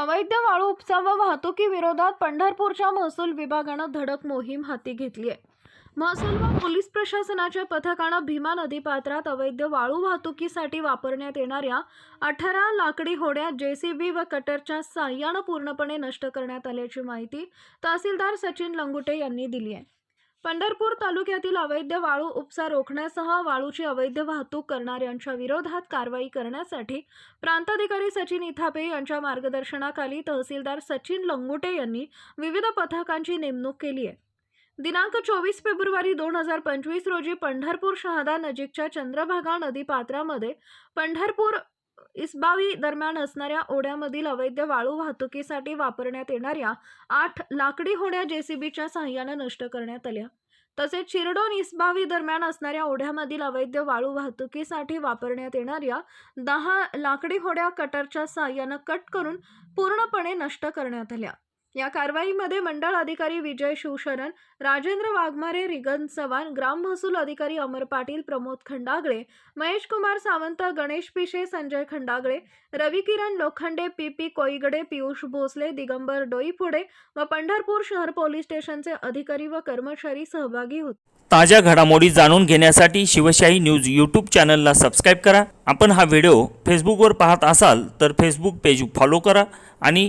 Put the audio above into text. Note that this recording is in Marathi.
अवैध वाळू उपसा व वाहतुकीविरोधात पंढरपूरच्या महसूल विभागानं धडक मोहीम हाती घेतली आहे. महसूल व पोलीस प्रशासनाच्या पथकानं भीमा नदीपात्रात अवैध वाळू वाहतुकीसाठी वापरण्यात येणाऱ्या अठरा लाकडी होड्या जेसीबी व कटरच्या साह्यानं पूर्णपणे नष्ट करण्यात आल्याची माहिती तहसीलदार सचिन लंगुटे यांनी दिली आहे. पंढरपूर तालुक्यातील अवैध वाळू उपसा रोखण्यासह वाळूची अवैध वाहतूक करणाऱ्यांच्या विरोधात कारवाई करण्यासाठी प्रांताधिकारी सचिन इथापे यांच्या मार्गदर्शनाखाली तहसीलदार सचिन लंगुटे यांनी विविध पथकांची नेमणूक केली आहे. दिनांक चोवीस फेब्रुवारी दोन हजार पंचवीस रोजी पंढरपूर शहादा नजीकच्या चंद्रभागा नदी पात्रामध्ये पंढरपूर इसबावी दरम्यान असणाऱ्या ओढ्यामधील अवैध वाळू वाहतुकीसाठी वापरण्यात येणाऱ्या आठ लाकडी होड्या जेसीबीच्या सहाय्यानं नष्ट करण्यात आल्या. तसेच शिरडोन इसबावी दरम्यान असणाऱ्या ओढ्यामधील अवैध वाळू वाहतुकीसाठी वापरण्यात येणाऱ्या दहा लाकडी होड्या कटरच्या सहाय्यानं कट करून पूर्णपणे नष्ट करण्यात आल्या. या कारवाईमध्ये मंडळ अधिकारी विजय शिवशरण राजेंद्र वाघमारे रिगन चव्हाण ग्राम महसूल अधिकारी अमर पाटील प्रमोद खंडागळे महेश कुमार सावंत गणेश पिशे संजय खंडागळे रवी किरण लोखंडे पी पी कोईगडे पियुष भोसले दिगंबर डोईपुडे व पंढरपूर शहर पोलीस स्टेशनचे अधिकारी व कर्मचारी सहभागी होते. ताज्या घडामोडी जाणून घेण्यासाठी शिवशाही न्यूज यूट्यूब चॅनलला सबस्क्राईब करा. आपण हा व्हिडिओ फेसबुकवर पाहत असाल तर फेसबुक पेज फॉलो करा आणि